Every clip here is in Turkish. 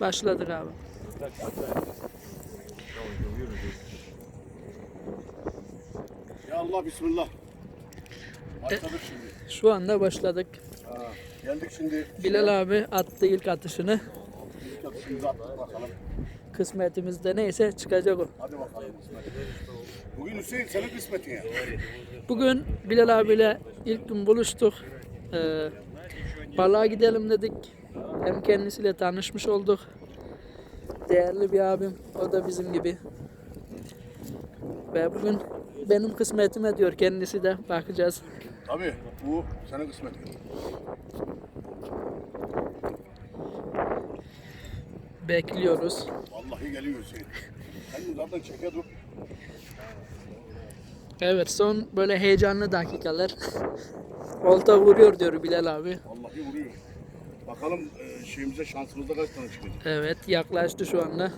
Başladık abi. Ya Allah bismillah. Başladık şimdi. Şu anda başladık. Ha, geldik şimdi. Bilal abi attı ilk atışını. İlk atışımızı attık bakalım. Kısmetimizde neyse çıkacak o. Hadi bakalım. Bugün Hüseyin senin kısmetin ya. Bugün Bilal abiyle ilk gün buluştuk. Ee, balığa gidelim dedik. Hem kendisiyle tanışmış olduk. Değerli bir abim. O da bizim gibi. Ve bugün benim kısmetime diyor kendisi de. Bakacağız. Tabii bu senin kısmetin. Bekliyoruz. Vallahi geliyor Hüseyin. Sen zaten çeke dur. Evet son böyle heyecanlı dakikalar. Olta vuruyor diyor Bilal abi. Bakalım e, şeyimize şansımızda kaç tane çıkacak. Evet yaklaştı şu anda.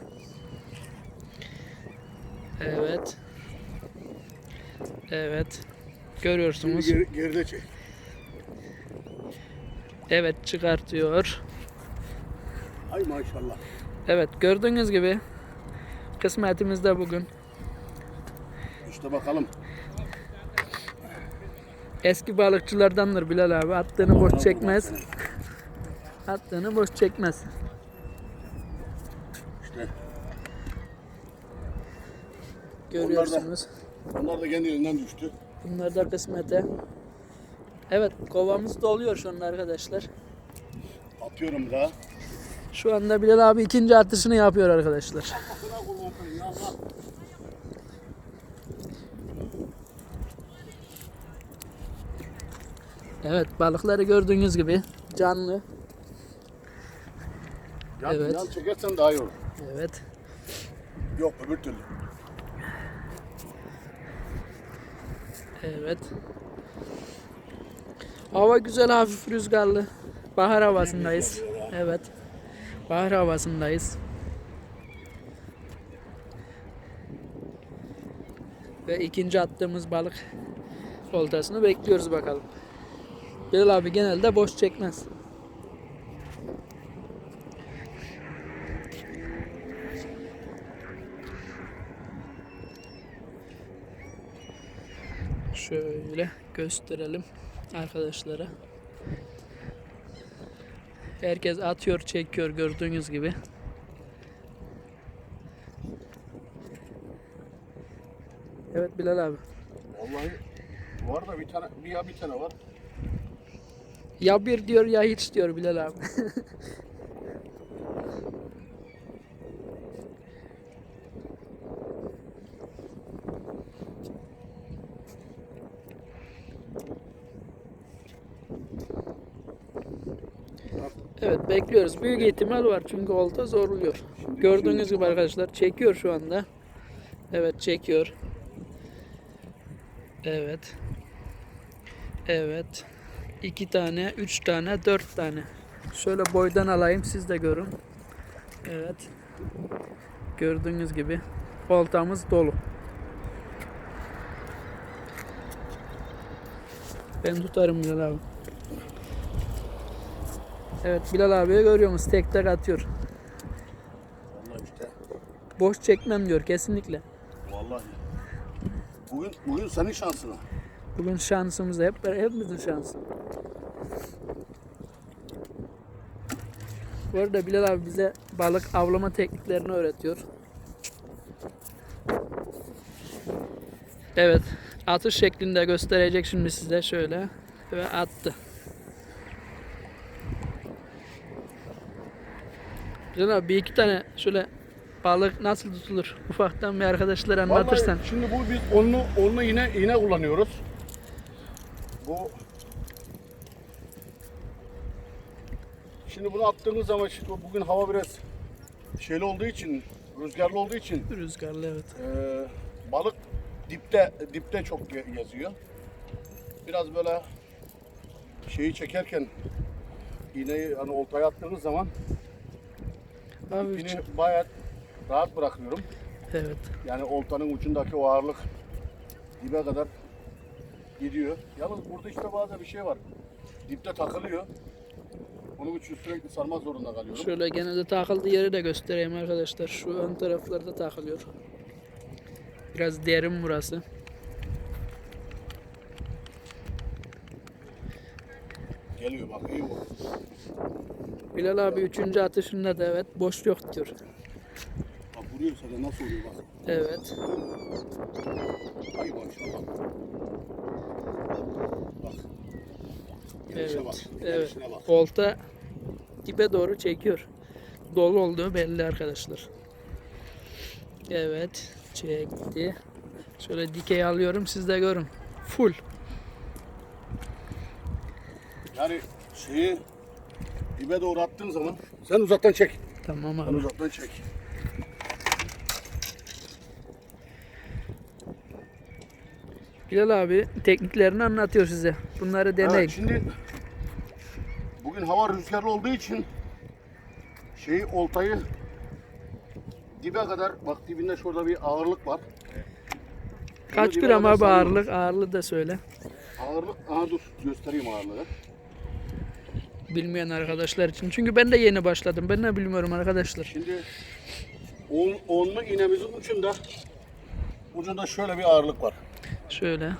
Evet. Evet. Şimdi Görüyorsunuz. geri, geride çek. Evet çıkartıyor. Ay maşallah. Evet gördüğünüz gibi kısmetimizde bugün İşte bakalım. eski balıkçılardandır Bilal abi. Attığını boş çekmez. Attığını boş çekmez. İşte Görüyorsunuz. onlar da kendiliğinden düştü. Bunlar da kısmete. Evet kovamız doluyor şu anda arkadaşlar. Atıyorum daha. Şu anda Bilal abi ikinci atışını yapıyor arkadaşlar. Evet balıkları gördüğünüz gibi canlı. Yan, Evet. yan çekersen daha iyi olur. Evet. Yok öbür türlü. Evet. Hava güzel hafif rüzgarlı. Bahar havasındayız. Evet. Bahar havasındayız. Ve ikinci attığımız balık oltasını bekliyoruz bakalım. Bilal abi genelde boş çekmez. Şöyle gösterelim arkadaşlara. Herkes atıyor, çekiyor gördüğünüz gibi. Evet Bilal abi. Vallahi var da bir tane bir ya bir tane var. Ya bir diyor ya hiç diyor Bilal abi. Evet bekliyoruz. Büyük ihtimal var çünkü olta zorluyor. Gördüğünüz gibi arkadaşlar çekiyor şu anda. Evet çekiyor. Evet. Evet. iki tane, üç tane, dört tane. Şöyle boydan alayım siz de görün. Evet. Gördüğünüz gibi oltamız dolu. Ben tutarım Bilal abi. Evet Bilal abiye görüyorsunuz tek tek atıyor. Vallahi işte. Boş çekmem diyor kesinlikle. Vallahi. Bugün bugün senin şansın. Bugün şansımız hep hepimizin şansı. Bu arada Bilal abi bize balık avlama tekniklerini öğretiyor. Evet, atış şeklinde gösterecek şimdi size şöyle ve attı. Bilal abi bir iki tane şöyle balık nasıl tutulur ufaktan bir arkadaşlara anlatırsan. Vallahi şimdi bu biz onlu onlu iğne iğne kullanıyoruz. Bu Şimdi bunu attığımız zaman şimdi bugün hava biraz şeyli olduğu için, rüzgarlı olduğu için Rüzgarlı evet. Ee, balık dipte dipte çok ge- geziyor. Biraz böyle şeyi çekerken iğneyi hani oltaya attığınız zaman Abi, ipini bayağı rahat bırakıyorum. evet. Yani oltanın ucundaki o ağırlık dibe kadar gidiyor. Yalnız burada işte bazen bir şey var. Dipte takılıyor. Onun için sürekli sarmak zorunda kalıyorum. Şöyle gene de takıldığı yeri de göstereyim arkadaşlar. Şu ön taraflarda takılıyor. Biraz derin burası. Geliyor bak iyi bu. Bilal abi üçüncü atışında da evet boş yok diyor. Bak vuruyorsa da nasıl oluyor bak. Evet. Ay maşallah. Bak. Evet. bak. Evet. Bak. Olta dibe doğru çekiyor. Dolu olduğu belli arkadaşlar. Evet. Çekti. Şöyle dikey alıyorum siz de görün. Full. Yani şeyi dibe doğru attığın zaman sen uzaktan çek. Tamam Sen abi. uzaktan çek. Bilal abi tekniklerini anlatıyor size. Bunları deneyin. Evet, şimdi bugün hava rüzgarlı olduğu için şeyi oltayı dibe kadar bak dibinde şurada bir ağırlık var. Kaç gram abi ağırlık? Ağırlığı da söyle. Ağırlık, aha dur göstereyim ağırlığı. Bilmeyen arkadaşlar için. Çünkü ben de yeni başladım. Ben de bilmiyorum arkadaşlar. Şimdi on, onlu iğnemizin ucunda ucunda şöyle bir ağırlık var. Şöyle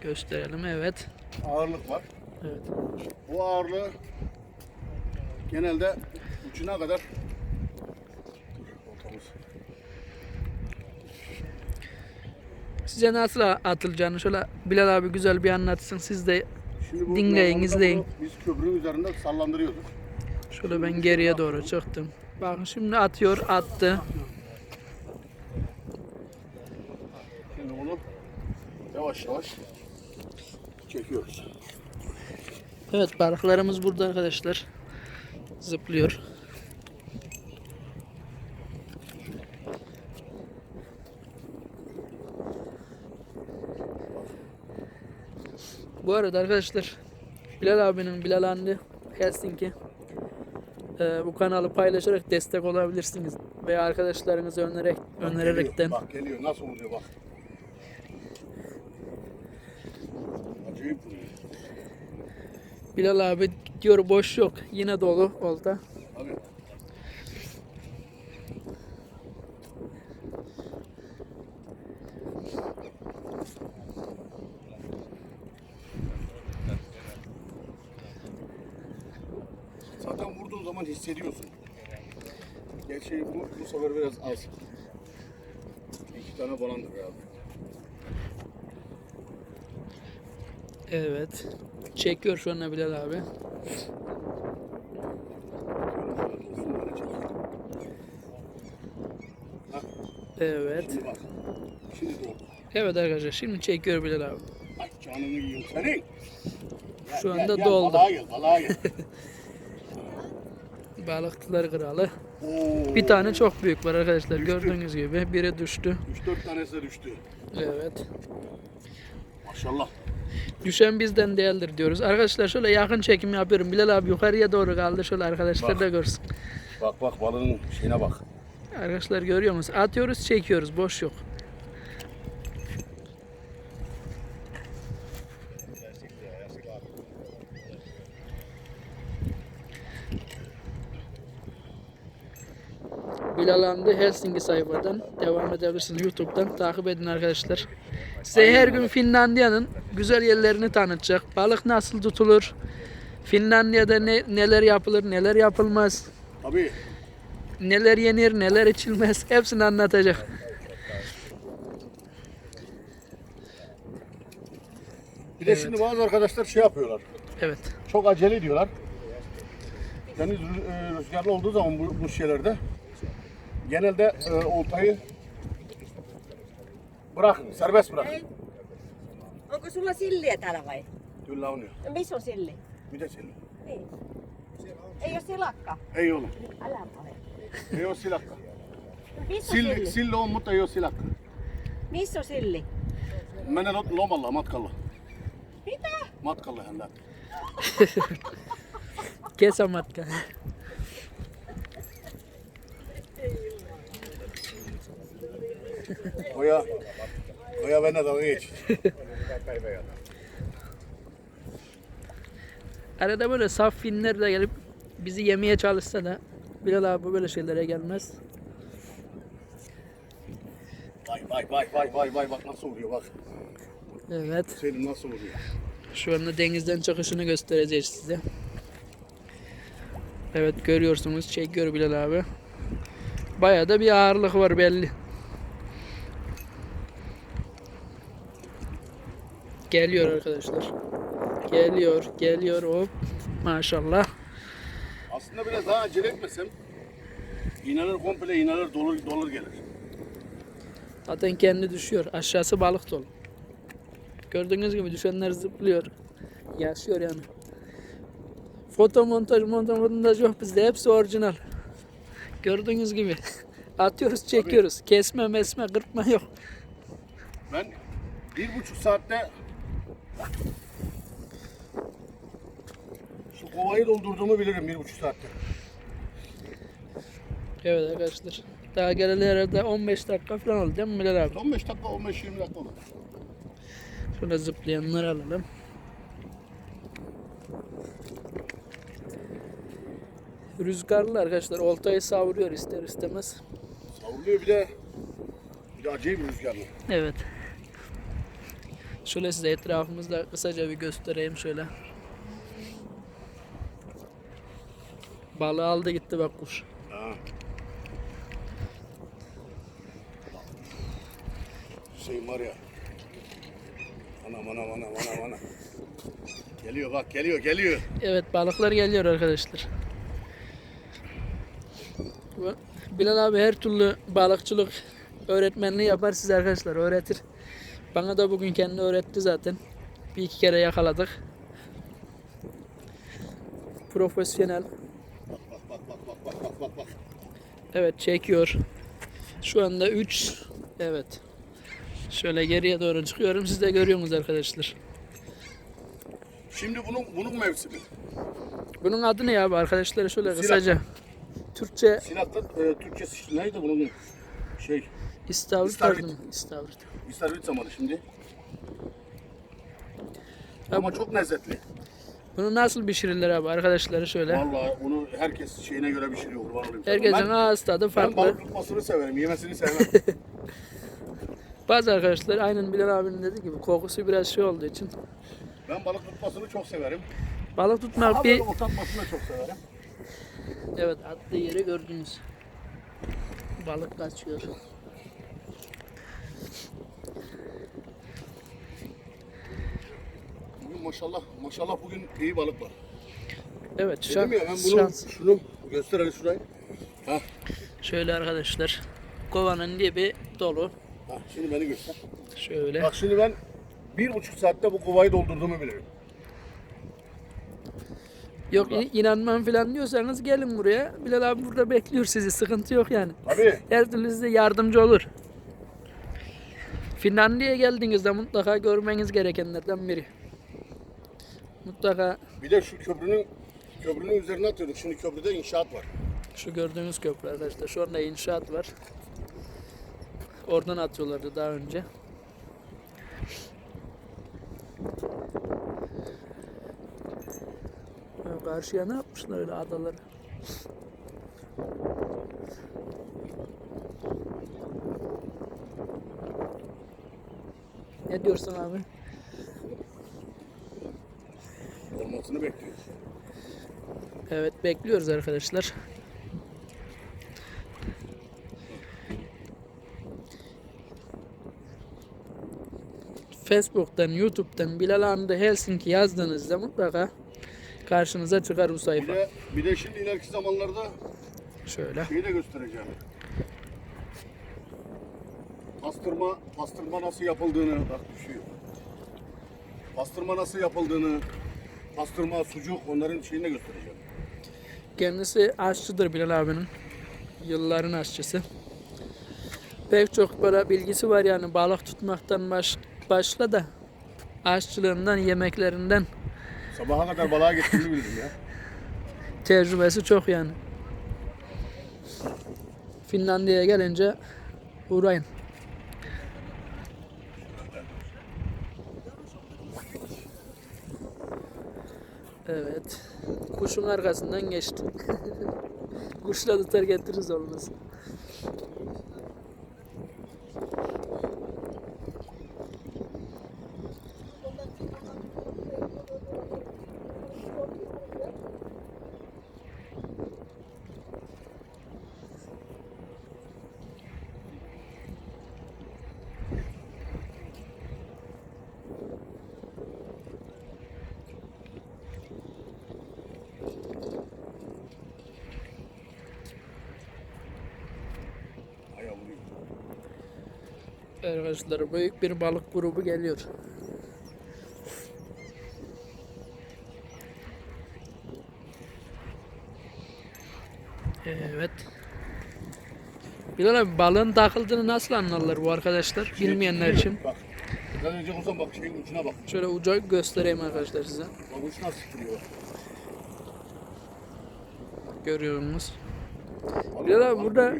gösterelim. Evet. Ağırlık var. Evet. Bu ağırlığı genelde ucuna kadar. Size nasıl atılacağını şöyle Bilal abi güzel bir anlatsın. Siz de Şimdi bu Dinleyin, izleyin. bunu Biz köprünün üzerinde sallandırıyorduk. şöyle ben geriye doğru çıktım. Bakın şimdi atıyor. Attı. Şimdi bunu yavaş yavaş çekiyoruz. Evet balıklarımız burada arkadaşlar. Zıplıyor. Bu arada arkadaşlar Bilal abinin Bilal Handi Helsinki e, bu kanalı paylaşarak destek olabilirsiniz veya arkadaşlarınıza önererek önererekten Geliyor, Bak geliyor nasıl oluyor bak. Acayip. Bilal abi diyor boş yok yine dolu olta. Zaman hissediyorsun. Gerçi bu, bu sefer biraz az. İki tane falandır herhalde. Evet. Çekiyor şu anda Bilal abi. Evet. Şimdi bak. Şimdi doğru. Evet arkadaşlar şimdi çekiyor Bilal abi. Ay canını yiyeyim senin. Gel, Şu anda doldu. Balığa gel, balığa gel. Balıkçılar kralı. Oo. Bir tane çok büyük var arkadaşlar gördüğünüz gibi. Biri düştü. 3-4 tanesi de düştü. Evet. Maşallah. Düşen bizden değildir diyoruz. Arkadaşlar şöyle yakın çekim yapıyorum. Bilal abi yukarıya doğru kaldı. Şöyle arkadaşlar Bak. da görsün. Bak bak balığın şeyine bak. Arkadaşlar görüyor musunuz? Atıyoruz çekiyoruz. Boş yok. Bilal Hamdi Helsinki sayfadan devam edebilirsiniz. YouTube'dan takip edin arkadaşlar. Size her gün Finlandiya'nın güzel yerlerini tanıtacak. Balık nasıl tutulur? Finlandiya'da ne, neler yapılır, neler yapılmaz? Tabii. Neler yenir, neler içilmez hepsini anlatacak. Bir de şimdi bazı arkadaşlar şey yapıyorlar. Evet. Çok acele ediyorlar. Deniz e, rüzgarlı olduğu zaman bu, bu şeylerde genelde e, oltayı bırakın, serbest bırakın. Onko sulla silliä täällä vai? Kyllä on jo. No, missä on silli? Mitä sillä? Niin. Ei ole silakka. Ei ollut. Älä vale. Ei ole silakka. Missä on Silli, silli? silli on, mutta ei ole silakka. Missä on silli? Menen lo- lomalla, matkalla. Mitä? Matkalle hän lähti. Kesämatka. Koja, koja vennät on iç. Arada böyle saf finler de gelip bizi yemeye çalışsa da Bilal abi böyle şeylere gelmez. Vay vay vay vay vay vay bak nasıl vuruyor bak. Evet. Selim nasıl vuruyor. Şu anda denizden çıkışını göstereceğiz size. Evet görüyorsunuz çekiyor Bilal abi. Bayağı da bir ağırlık var belli. Geliyor arkadaşlar. Geliyor, geliyor hop. Maşallah. Aslında biraz daha acele etmesem inanır komple inanır dolur dolur gelir. Zaten kendi düşüyor. Aşağısı balık dolu. Gördüğünüz gibi düşenler zıplıyor. Yaşıyor yani. Foto montaj, montaj, montaj yok bizde. Hepsi orijinal. Gördüğünüz gibi. Atıyoruz, çekiyoruz. Kesme, mesme, kırpma yok. Ben bir buçuk saatte şu kovayı doldurduğumu bilirim bir buçuk saatte. Evet arkadaşlar. Daha geleli herhalde 15 dakika falan oldu değil mi Bilal abi? 15 dakika 15-20 dakika olur. Şöyle zıplayanları alalım. Rüzgarlı arkadaşlar. Oltayı savuruyor ister istemez. Savruluyor bir de bir de acayip rüzgarlı. Evet. Şöyle size etrafımızda kısaca bir göstereyim şöyle. Balığı aldı gitti bak kuş. Ha. Hüseyin var ya. Anam anam anam anam anam. Geliyor bak geliyor geliyor. Evet balıklar geliyor arkadaşlar. Bilal abi her türlü balıkçılık öğretmenliği yapar size arkadaşlar öğretir. Bana da bugün kendi öğretti zaten. Bir iki kere yakaladık. Profesyonel. Bak bak bak bak bak bak bak bak. Evet çekiyor. Şu anda 3. Evet. Şöyle geriye doğru çıkıyorum. Siz de görüyorsunuz arkadaşlar. Şimdi bunun bunun mevsimi. Bunun adı ne ya abi arkadaşlar şöyle Silah. kısaca. Türkçe Sinak'ta e, Türkçesi neydi bunun şey istavrit İstavrit. İstavrit. İstavrit zamanı şimdi. Ama çok lezzetli. Bunu nasıl pişirirler abi arkadaşları şöyle. Vallahi onu herkes şeyine göre pişiriyor. Herkesin ben, ağız tadı ben farklı. balık tutmasını severim, yemesini sevmem. Bazı arkadaşlar aynen Bilal abinin dediği gibi kokusu biraz şey olduğu için. ben balık tutmasını çok severim. Balık tutmak Ama bir... da çok severim. Evet attığı yeri gördünüz. Balık kaçıyor. Bugün maşallah, maşallah bugün iyi balık var. Evet Dedim şans. ya ben bunu, şans. şunu göster hele şurayı. Ha, Şöyle arkadaşlar. Kovanın dibi dolu. ha, şimdi beni göster. Şöyle. Bak şimdi ben bir buçuk saatte bu kovayı doldurduğumu bilirim. Yok in- inanmam falan diyorsanız gelin buraya. Bilal abi burada bekliyor sizi. Sıkıntı yok yani. Tabii. Her türlü size yardımcı olur. Finlandiya'ya geldiğinizde mutlaka görmeniz gerekenlerden biri. Mutlaka Bir de şu köprünün köprünün üzerine atıyorduk. Şimdi köprüde inşaat var. şu gördüğünüz köprü arkadaşlar. Şu anda inşaat var. Oradan atıyorlardı daha önce. Ya Karşıya ne yapmışlar öyle adaları? Ne diyorsun abi? Olmasını bekliyoruz. Evet bekliyoruz arkadaşlar. Facebook'tan, YouTube'dan Bilal Hamdi Helsinki yazdığınızda mutlaka karşınıza çıkar bu Bir sayfa. de, bir de şimdi ileriki zamanlarda Şöyle. şeyi de göstereceğim. Pastırma, pastırma nasıl yapıldığını bak düşüyor. Pastırma nasıl yapıldığını, pastırma, sucuk onların şeyini göstereceğim. Kendisi aşçıdır Bilal abinin. Yılların aşçısı. Pek çok böyle bilgisi var yani balık tutmaktan baş, başla da aşçılığından, yemeklerinden Sabaha kadar balığa gittiğimi bildim ya. tecrübesi çok yani. Finlandiya'ya gelince uğrayın. Evet. Kuş kuşun arkasından geçti. Kuşla tutar getiririz olmaz. Arkadaşlar büyük bir balık grubu geliyor. Evet. Bilal abi balığın takıldığını nasıl anlarlar bu arkadaşlar? Bilmeyenler için. Bak. Dikkat edecek olsan bak şeyin ucuna bak. Şöyle uca göstereyim arkadaşlar size. Bak uç nasıl sıkılıyor bak. Görüyorsunuz. Balık- Bilal abi burada.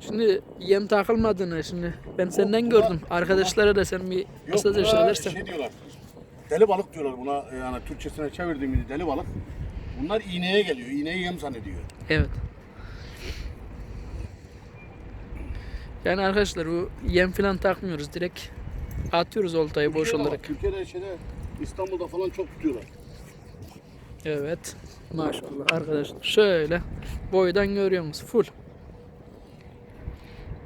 Şimdi yem takılmadığını şimdi ben senden gördüm. Arkadaşlara da sen bir Yok buna söylersen. şey diyorlar. Deli balık diyorlar buna yani Türkçesine çevirdiğimizde deli balık. Bunlar iğneye geliyor. İğneyi yem zannediyor. Evet. Yani arkadaşlar bu yem falan takmıyoruz. Direkt atıyoruz oltayı boş Türkiye'de olarak. bak, Türkiye'de şeyde İstanbul'da falan çok tutuyorlar. Evet. Maşallah arkadaşlar. Şöyle boydan görüyorsunuz. Full.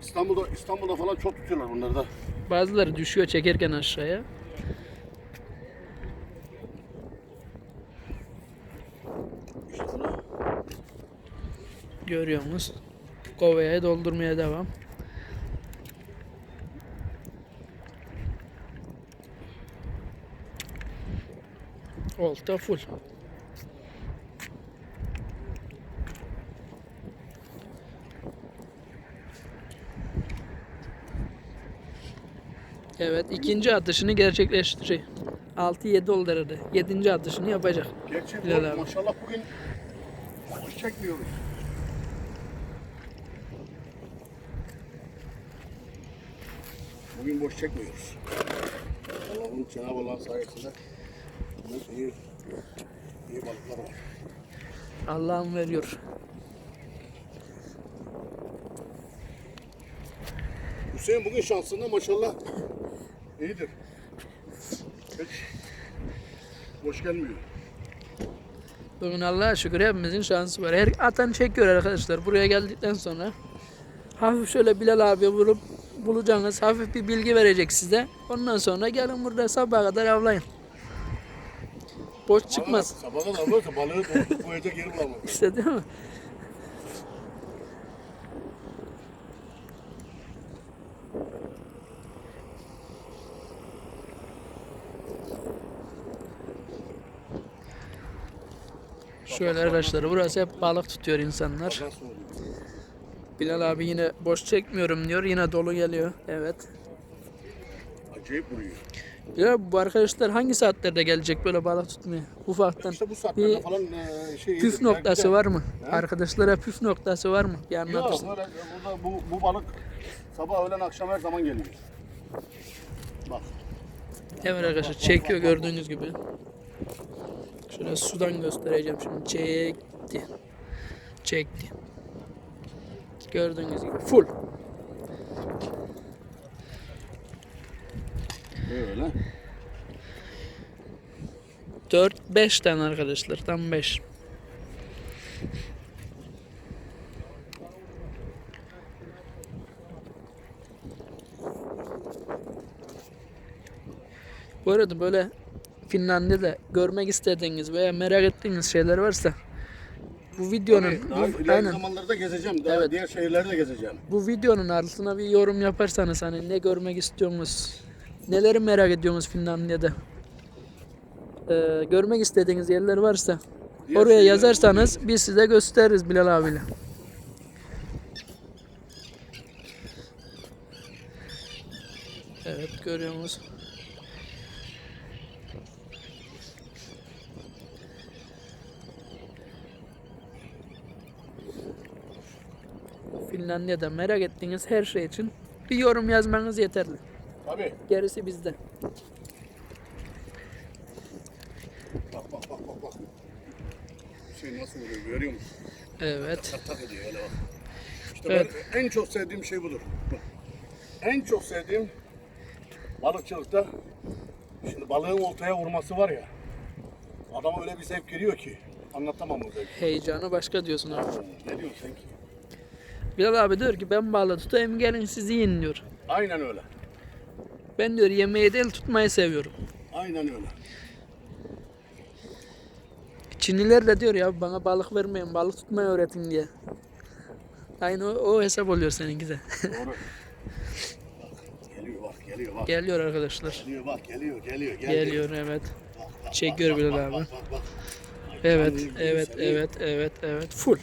İstanbul'da İstanbul'da falan çok tutuyorlar bunları da. Bazıları düşüyor çekerken aşağıya. İşte bunu Görüyorsunuz. Kovaya doldurmaya devam. Olta full. Evet ikinci atışını gerçekleştirecek. 6-7 oldu herhalde. 7. atışını yapacak. Gerçi Bilal bu- abi. maşallah bugün boş çekmiyoruz. Bugün boş çekmiyoruz. Allah'ın Cenab-ı Allah'ın sayesinde bugün iyi, iyi balıklar var. Allah'ım veriyor. Hüseyin bugün şansında maşallah iyidir. Hiç boş gelmiyor. Bugün Allah'a şükür hepimizin şansı var. Her atan çekiyor arkadaşlar. Buraya geldikten sonra hafif şöyle Bilal abi vurup bulacaksınız. Hafif bir bilgi verecek size. Ondan sonra gelin burada sabaha kadar avlayın. Boş çıkmaz. Sabaha kadar varsa balığı koyacak yeri bulamaz. İşte değil mi? Şöyle arkadaşlar burası hep balık tutuyor insanlar. Bilal abi yine boş çekmiyorum diyor. Yine dolu geliyor. Evet. Acayip vuruyor. Abi, bu arkadaşlar hangi saatlerde gelecek böyle balık tutmaya? Ufaktan. İşte bu saatlerde Bir falan e, şey püf iyidir. noktası var mı? He? Arkadaşlara püf noktası var mı? Bir Yok anlatırsın. böyle burada bu, bu balık sabah öğlen akşam her zaman geliyor. Bak. Evet arkadaşlar çekiyor gördüğünüz gibi. Şöyle sudan göstereceğim şimdi. Çekti. Çekti. Gördüğünüz gibi full. Böyle. 4-5 tane arkadaşlar. Tam 5. Bu arada böyle Finlandiya'da görmek istediğiniz veya merak ettiğiniz şeyler varsa bu videonun Tabii, daha bu, ileriki aynen zamanlarda gezeceğim. Daha Evet. diğer şehirleri de gezeceğim. bu videonun altına bir yorum yaparsanız hani ne görmek istiyorsunuz, neleri merak ediyorsunuz Finlandiya'da, ee, görmek istediğiniz yerler varsa Diğer oraya şehirleri yazarsanız biz size gösteririz Bilal abiyle. Evet görüyorsunuz. Finlandiya'da merak ettiğiniz her şey için bir yorum yazmanız yeterli. Tabii. Gerisi bizde. Bak bak bak bak bak. şey nasıl oluyor görüyor musun? Evet. Tak tak ediyor öyle bak. İşte Evet. en çok sevdiğim şey budur. En çok sevdiğim balıkçılıkta şimdi balığın oltaya vurması var ya. Adama öyle bir zevk geliyor ki anlatamam o zevki. Heyecanı başka diyorsun abi. Ne diyorsun sen ki? Bilal abi diyor ki ben balığı tutayım gelin siz yiyin diyor. Aynen öyle. Ben diyor yemeği değil tutmayı seviyorum. Aynen öyle. Çinliler de diyor ya bana balık vermeyin balık tutmayı öğretin diye. Aynı o, o hesap oluyor seninki de. Doğru. bak, geliyor bak geliyor bak. Geliyor arkadaşlar. Geliyor bak geliyor geliyor geliyor. Geliyor evet. Bak, bak, Çekiyor bak, Bilal bak, abi. Bak, bak, bak. Evet, Ay, evet, seni- evet, evet, evet. Full.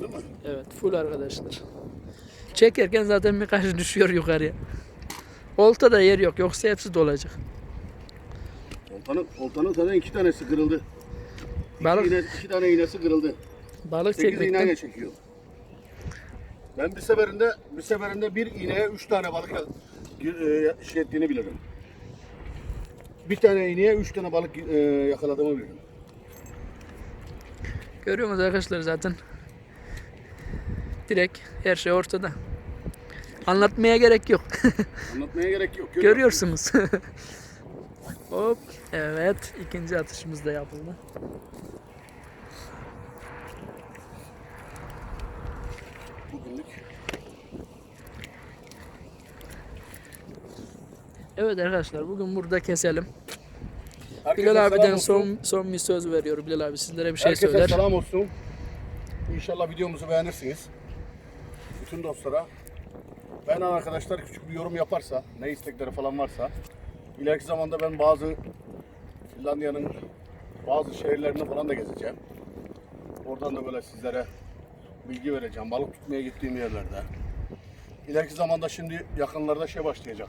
Gördün mü? Evet, full arkadaşlar. Çekerken zaten birkaç düşüyor yukarıya. Olta da yer yok. Yoksa hepsi dolacak. Oltanın, oltanın zaten iki tanesi kırıldı. Balık, İğne, iki tane iğnesi kırıldı. balık Sekiz çekmekten iğneyle çekiyor. Ben bir seferinde bir seferinde bir iğneye üç tane balık e, şey ettiğini bilirim. Bir tane iğneye üç tane balık e, yakaladığımı bilirim. görüyor musunuz arkadaşlar zaten. Direkt her şey ortada. Anlatmaya gerek yok. Anlatmaya gerek yok. Görüyor Görüyorsunuz. Hop. Evet. ikinci atışımız da yapıldı. Bugünlük. Evet arkadaşlar bugün burada keselim. Herkese Bilal abiden son son bir söz veriyor. Bilal abi sizlere bir şey Herkese söyler. selam olsun. İnşallah videomuzu beğenirsiniz. Bütün dostlara. Beğenen arkadaşlar küçük bir yorum yaparsa, ne istekleri falan varsa, ileriki zamanda ben bazı Finlandiya'nın bazı şehirlerini falan da gezeceğim. Oradan da böyle sizlere bilgi vereceğim. Balık tutmaya gittiğim yerlerde. İleriki zamanda şimdi yakınlarda şey başlayacak.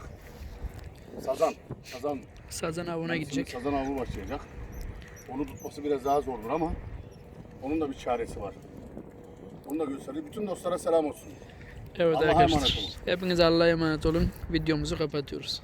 Sazan. Sazan Sazan avına gidecek. Sazan avı başlayacak. Onu tutması biraz daha zordur ama onun da bir çaresi var. Onu da göstereyim. Bütün dostlara selam olsun. Evet Allah'a emanet arkadaşlar. olun. Hepiniz Allah'a emanet olun. Videomuzu kapatıyoruz.